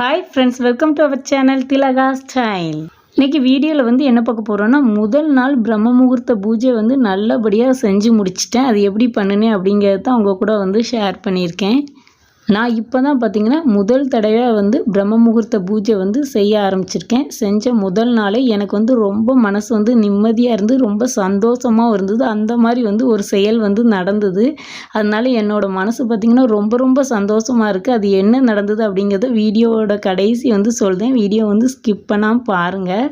Hi friends welcome to our channel Thilaga style இன்றைக்கி வீடியோவில் வந்து என்ன பார்க்க போகிறோன்னா முதல் நாள் பிரம்ம முகூர்த்த பூஜை வந்து நல்லபடியாக செஞ்சு முடிச்சிட்டேன். அது எப்படி பண்ணினேன் அப்படிங்கிறத தான் உங்கள் கூட வந்து ஷேர் பண்ணியிருக்கேன். நான் இப்போ தான் பார்த்திங்கன்னா முதல் தடவை வந்து பிரம்ம முகூர்த்த பூஜை வந்து செய்ய ஆரம்பிச்சிருக்கேன். செஞ்ச முதல் நாளே எனக்கு வந்து ரொம்ப மனசு வந்து நிம்மதியாக இருந்து ரொம்ப சந்தோஷமாகவும் இருந்தது. அந்த மாதிரி வந்து ஒரு செயல் வந்து நடந்தது. அதனால என்னோடய மனசு பார்த்திங்கன்னா ரொம்ப ரொம்ப சந்தோஷமாக இருக்குது அது என்ன நடந்தது அப்படிங்கிறத வீடியோவோட கடைசி வந்து சொல்கிறேன் வீடியோ வந்து ஸ்கிப் பண்ணாமல் பாருங்கள்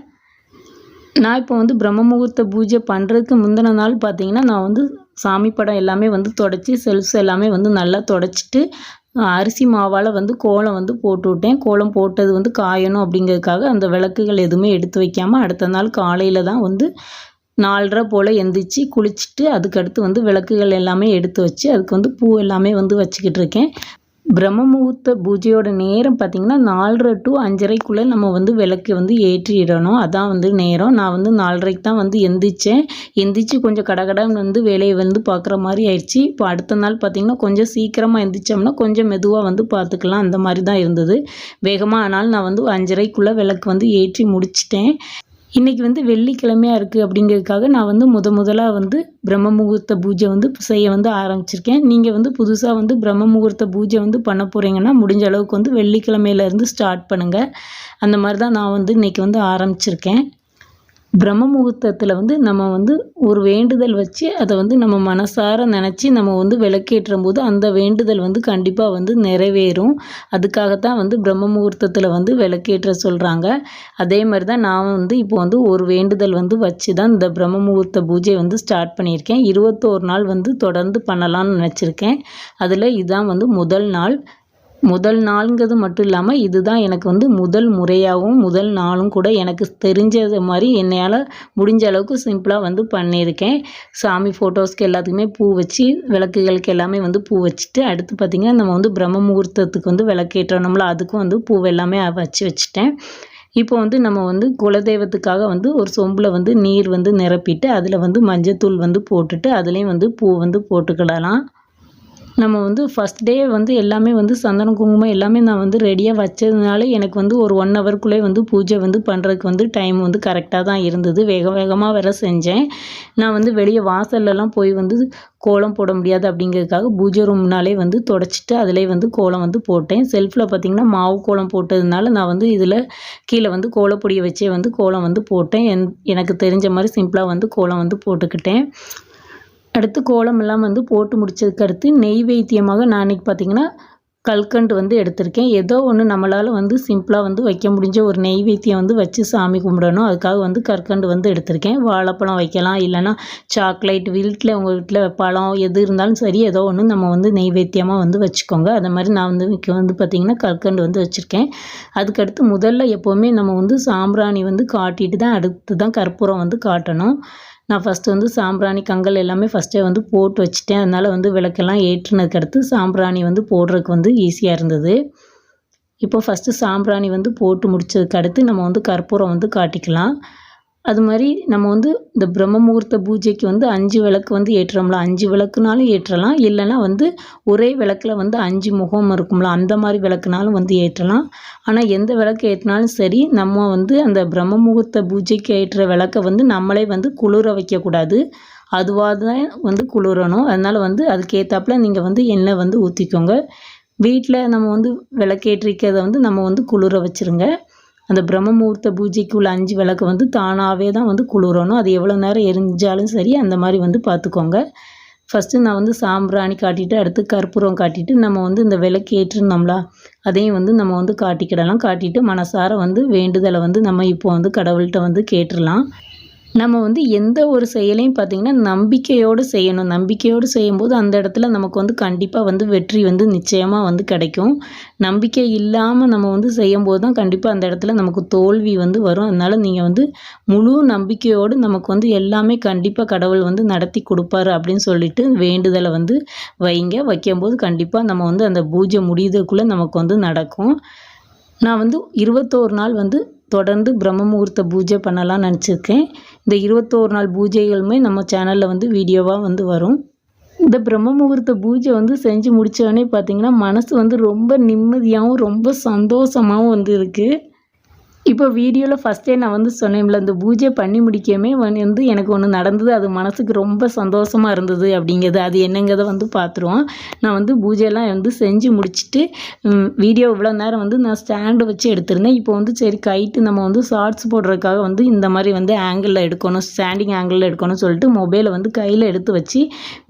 நான் இப்போ வந்து பிரம்ம முகூர்த்த பூஜை பண்ணுறதுக்கு முந்தின நாள் பார்த்தீங்கன்னா நான் வந்து சாமி படம் எல்லாமே வந்து தொடச்சி செல்ஃப்ஸ் எல்லாமே வந்து நல்லா தொடச்சிட்டு அரிசி மாவால் வந்து கோலம் வந்து போட்டு விட்டேன். கோலம் போட்டது வந்து காயணும் அப்படிங்கிறதுக்காக அந்த விளக்குகள் எதுவுமே எடுத்து வைக்காமல் அடுத்த நாள் காலையில் தான் வந்து நாலரை போல் எந்திரிச்சு குளிச்சுட்டு அதுக்கடுத்து வந்து விளக்குகள் எல்லாமே எடுத்து வச்சு அதுக்கு வந்து பூ எல்லாமே வந்து வச்சுக்கிட்டு இருக்கேன். பிரம்ம முகூர்த்த பூஜையோட நேரம் பார்த்திங்கன்னா நாலரை டு அஞ்சரைக்குள்ளே நம்ம வந்து விளக்கு வந்து ஏற்றிடணும். அதான் வந்து நேரம். நான் வந்து நாலரைக்கு தான் வந்து எந்திரிச்சேன். எந்திரிச்சு கொஞ்சம் கடகடன்னு வந்து வேலையை வந்து பார்க்குற மாதிரி ஆயிடுச்சு. இப்போ அடுத்த நாள் பார்த்திங்கன்னா கொஞ்சம் சீக்கிரமாக எந்திரிச்சோம்னா கொஞ்சம் மெதுவாக வந்து பார்த்துக்கலாம் அந்த மாதிரி தான் இருந்தது. வேகமாக ஆனாலும் நான் வந்து அஞ்சரைக்குள்ளே விளக்கு வந்து ஏற்றி முடிச்சிட்டேன். இன்றைக்கி வந்து வெள்ளிக்கிழமையாக இருக்குது அப்படிங்கிறதுக்காக நான் வந்து முத முதலாக வந்து பிரம்ம முகூர்த்த பூஜை வந்து செய்ய வந்து ஆரம்பிச்சிருக்கேன். நீங்கள் வந்து புதுசாக வந்து பிரம்ம முகூர்த்த பூஜை வந்து பண்ண போகிறீங்கன்னா முடிஞ்ச அளவுக்கு வந்து வெள்ளிக்கிழமையிலேருந்து ஸ்டார்ட் பண்ணுங்கள் அந்த மாதிரி தான் நான் வந்து இன்றைக்கி வந்து ஆரம்பிச்சிருக்கேன். பிரம்ம முகூர்த்தத்தில் வந்து நம்ம வந்து ஒரு வேண்டுதல் வச்சு அதை வந்து நம்ம மனசார நினச்சி நம்ம வந்து விளக்கேற்றும் போது அந்த வேண்டுதல் வந்து கண்டிப்பாக வந்து நிறைவேறும். அதுக்காகத்தான் வந்து பிரம்ம முகூர்த்தத்தில் வந்து விளக்கேற்ற சொல்கிறாங்க அதே மாதிரி தான் நான் வந்து இப்போ வந்து ஒரு வேண்டுதல் வந்து வச்சு தான் இந்த பிரம்ம முகூர்த்த பூஜை வந்து ஸ்டார்ட் பண்ணியிருக்கேன். இருபத்தோரு நாள் வந்து தொடர்ந்து பண்ணலாம்னு நினச்சிருக்கேன். அதில் இதுதான் வந்து முதல் நாள். முதல் நாளுங்கிறது மட்டும் இல்லாமல் இதுதான் எனக்கு வந்து முதல் முறையாகவும் முதல் நாளும் கூட எனக்கு தெரிஞ்சது மாதிரி என்னையால் முடிஞ்ச அளவுக்கு சிம்பிளாக வந்து பண்ணியிருக்கேன். சாமி ஃபோட்டோஸ்க்கு எல்லாத்துக்குமே பூ வச்சு விளக்குகளுக்கு எல்லாமே வந்து பூ வச்சுட்டு அடுத்து பார்த்திங்கன்னா நம்ம வந்து பிரம்ம முகூர்த்தத்துக்கு வந்து விளக்கேற்றணும்ல அதுக்கும் வந்து பூ எல்லாமே வச்சு வச்சுட்டேன். இப்போ வந்து நம்ம வந்து குலதெய்வத்துக்காக வந்து ஒரு சொம்பில் வந்து நீர் வந்து நிரப்பிட்டு அதில் வந்து மஞ்சத்தூள் வந்து போட்டுட்டு அதுலேயும் வந்து பூ வந்து போட்டுக்கிடலாம். நம்ம வந்து ஃபஸ்ட் டே வந்து எல்லாமே வந்து சந்தனம் குங்குமம் எல்லாமே நான் வந்து ரெடியாக வச்சதுனால எனக்கு வந்து ஒரு ஒன் ஹவர்க்குள்ளே வந்து பூஜை வந்து பண்ணுறதுக்கு வந்து டைம் வந்து கரெக்டாக தான் இருந்தது. வேக வேகமாக வேற செஞ்சேன். நான் வந்து வெளியே வாசல்லலாம் போய் வந்து கோலம் போட முடியாது அப்படிங்கிறதுக்காக பூஜை ரூம்னாலே வந்து தொடச்சிட்டு அதிலே வந்து கோலம் வந்து போட்டேன். செல்ஃபில் பார்த்திங்கன்னா மாவு கோலம் போட்டதுனால நான் வந்து இதில் கீழே வந்து கோலப்பொடியை வச்சே வந்து கோலம் வந்து போட்டேன். என் எனக்கு தெரிஞ்ச மாதிரி சிம்பிளாக வந்து கோலம் வந்து போட்டுக்கிட்டேன். அடுத்து கோலமெல்லாம் வந்து போட்டு முடிச்சதுக்கு அடுத்து நெய்வேத்தியமாக நான் அன்றைக்கி பார்த்திங்கன்னா கல்கண்டு வந்து எடுத்திருக்கேன். ஏதோ ஒன்று நம்மளால் வந்து சிம்பிளாக வந்து வைக்க முடிஞ்ச ஒரு நெய்வேத்தியம் வந்து வச்சு சாமி கும்பிடணும். அதுக்காக வந்து கற்கண்டு வந்து எடுத்திருக்கேன். வாழைப்பழம் வைக்கலாம் இல்லைனா சாக்லேட் வீட்டில் உங்கள் வீட்டில் பழம் எது இருந்தாலும் சரி ஏதோ ஒன்று நம்ம வந்து நெய்வேத்தியமாக வந்து வச்சுக்கோங்க. அந்த மாதிரி நான் வந்து வந்து பார்த்திங்கன்னா கற்கண்டு வந்து வச்சுருக்கேன். அதுக்கடுத்து முதல்ல எப்போவுமே நம்ம வந்து சாம்பிராணி வந்து காட்டிட்டு தான் அடுத்து தான் கற்பூரம் வந்து காட்டணும். நான் ஃபஸ்ட்டு வந்து சாம்பிராணி கங்கல் எல்லாமே ஃபஸ்ட்டே வந்து போட்டு வச்சுட்டேன். அதனால் வந்து விளக்கெல்லாம் ஏற்றுனதுக்கடுத்து சாம்பிராணி வந்து போடுறதுக்கு வந்து ஈஸியாக இருந்தது. இப்போ ஃபஸ்ட்டு சாம்பிராணி வந்து போட்டு முடித்ததுக்கு அடுத்து நம்ம வந்து கற்பூரம் வந்து காட்டிக்கலாம். அது மாதிரி நம்ம வந்து இந்த பிரம்ம முகூர்த்த பூஜைக்கு வந்து அஞ்சு விளக்கு வந்து ஏற்றுறோம்ல. அஞ்சு விளக்குனாலும் ஏற்றலாம். இல்லைன்னா வந்து ஒரே விளக்கில் வந்து அஞ்சு முகம் இருக்கும்ல. அந்த மாதிரி விளக்குனாலும் வந்து ஏற்றலாம். ஆனால் எந்த விளக்கு ஏற்றினாலும் சரி நம்ம வந்து அந்த பிரம்ம முகூர்த்த பூஜைக்கு ஏற்றுற விளக்கை வந்து நம்மளே வந்து குளிர வைக்கக்கூடாது. அதுவாக தான் வந்து குளிரணும். அதனால் வந்து அதுக்கேற்றாப்புல நீங்கள் வந்து எண்ணெய் வந்து ஊற்றிக்கோங்க வீட்டில் நம்ம வந்து விளக்கேற்றிக்கிறத வந்து நம்ம வந்து குளிர வச்சுருங்க. அந்த பிரம்ம முகூர்த்த பூஜைக்கு உள்ள அஞ்சு விளக்கு வந்து தானாகவே தான் வந்து குளிரணும். அது எவ்வளோ நேரம் எரிஞ்சாலும் சரி அந்த மாதிரி வந்து பார்த்துக்கோங்க. ஃபஸ்ட்டு நான் வந்து சாம்பிராணி காட்டிட்டு அடுத்து கற்பூரம் காட்டிட்டு நம்ம வந்து இந்த விளக்கு ஏற்றிருந்தோம்லா அதையும் வந்து நம்ம வந்து காட்டிக்கிடலாம். காட்டிட்டு மனசார வந்து வேண்டுதலை வந்து நம்ம இப்போ வந்து கடவுள்கிட்ட வந்து கேட்டுடலாம். நம்ம வந்து எந்த ஒரு செயலையும் பார்த்திங்கன்னா நம்பிக்கையோடு செய்யணும். நம்பிக்கையோடு செய்யும்போது அந்த இடத்துல நமக்கு வந்து கண்டிப்பாக வந்து வெற்றி வந்து நிச்சயமாக வந்து கிடைக்கும். நம்பிக்கை இல்லாமல் நம்ம வந்து செய்யும்போது தான் கண்டிப்பாக அந்த இடத்துல நமக்கு தோல்வி வந்து வரும். அதனால் நீங்கள் வந்து முழு நம்பிக்கையோடு நமக்கு வந்து எல்லாமே கண்டிப்பாக கடவுள் வந்து நடத்தி கொடுப்பாரு அப்படின்னு சொல்லிட்டு வேண்டுதலை வந்து வைங்க. வைக்கும்போது கண்டிப்பாக நம்ம வந்து அந்த பூஜை முடியுதுக்குள்ளே நமக்கு வந்து நடக்கும். நான் வந்து இருபத்தோரு நாள் வந்து தொடர்ந்து பிரம்ம முகூர்த்த பூஜை பண்ணலாம்னு நினச்சிருக்கேன். இந்த இருபத்தோரு நாள் பூஜைகளுமே நம்ம சேனலில் வந்து வீடியோவாக வந்து வரும். இந்த பிரம்ம முகூர்த்த பூஜை வந்து செஞ்சு முடித்தோடனே பார்த்திங்கன்னா மனசு வந்து ரொம்ப நிம்மதியாகவும் ரொம்ப சந்தோஷமாகவும் வந்து இருக்குது இப்போ வீடியோவில் ஃபஸ்ட்டே நான் வந்து சொன்னேன்ல இந்த பூஜை பண்ணி முடிக்கவே வந்து எனக்கு ஒன்று நடந்தது. அது மனசுக்கு ரொம்ப சந்தோஷமாக இருந்தது அப்படிங்கிறது. அது என்னங்கிறத வந்து பார்த்துருவோம் நான் வந்து பூஜையெல்லாம் வந்து செஞ்சு முடிச்சுட்டு வீடியோ இவ்வளோ நேரம் வந்து நான் ஸ்டாண்டு வச்சு எடுத்திருந்தேன். இப்போ வந்து சரி கைட்டு நம்ம வந்து ஷார்ட்ஸ் போடுறதுக்காக வந்து இந்த மாதிரி வந்து ஆங்கிளில் எடுக்கணும் ஸ்டாண்டிங் ஆங்கிளில் எடுக்கணும்னு சொல்லிட்டு மொபைலை வந்து கையில் எடுத்து வச்சு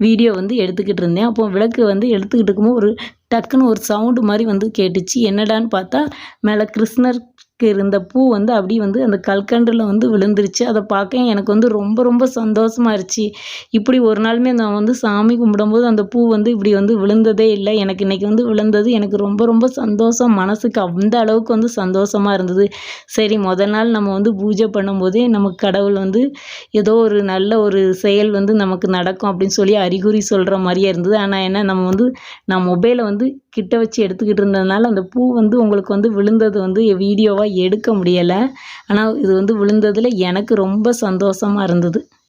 வீடியோ வந்து எடுத்துக்கிட்டு இருந்தேன். அப்போ விளக்கு வந்து எடுத்துக்கிட்டு இருக்கும்போது ஒரு டக்குன்னு ஒரு சவுண்டு மாதிரி வந்து கேட்டுச்சு. என்னடான்னு பார்த்தா மேலே கிருஷ்ணர் இருந்த பூ வந்து அப்படியே வந்து அந்த கல்கண்டில் வந்து விழுந்துருச்சு. அதை பார்க்க எனக்கு வந்து ரொம்ப ரொம்ப சந்தோஷமாக இருந்துச்சு. இப்படி ஒரு நாளுமே நான் வந்து சாமி கும்பிடும்போது அந்த பூ வந்து இப்படி வந்து விழுந்ததே இல்லை. எனக்கு இன்றைக்கி வந்து விழுந்தது. எனக்கு ரொம்ப ரொம்ப சந்தோஷம். மனசுக்கு அந்த அளவுக்கு வந்து சந்தோஷமாக இருந்தது. சரி முதல் நாள் நம்ம வந்து பூஜை பண்ணும்போதே நமக்கு கடவுள் வந்து ஏதோ ஒரு நல்ல ஒரு செயல் வந்து நமக்கு நடக்கும் அப்படின்னு சொல்லி அறிகுறி சொல்கிற மாதிரியே இருந்தது. ஆனால் என்ன நம்ம வந்து நான் மொபைலை வந்து கிட்ட வச்சு எடுத்துக்கிட்டு இருந்ததுனால அந்த பூ வந்து உங்களுக்கு வந்து விழுந்தது வந்து வீடியோவாக எடுக்க முடியலை. ஆனால் இது வந்து விழுந்ததில் எனக்கு ரொம்ப சந்தோஷமாக இருந்தது.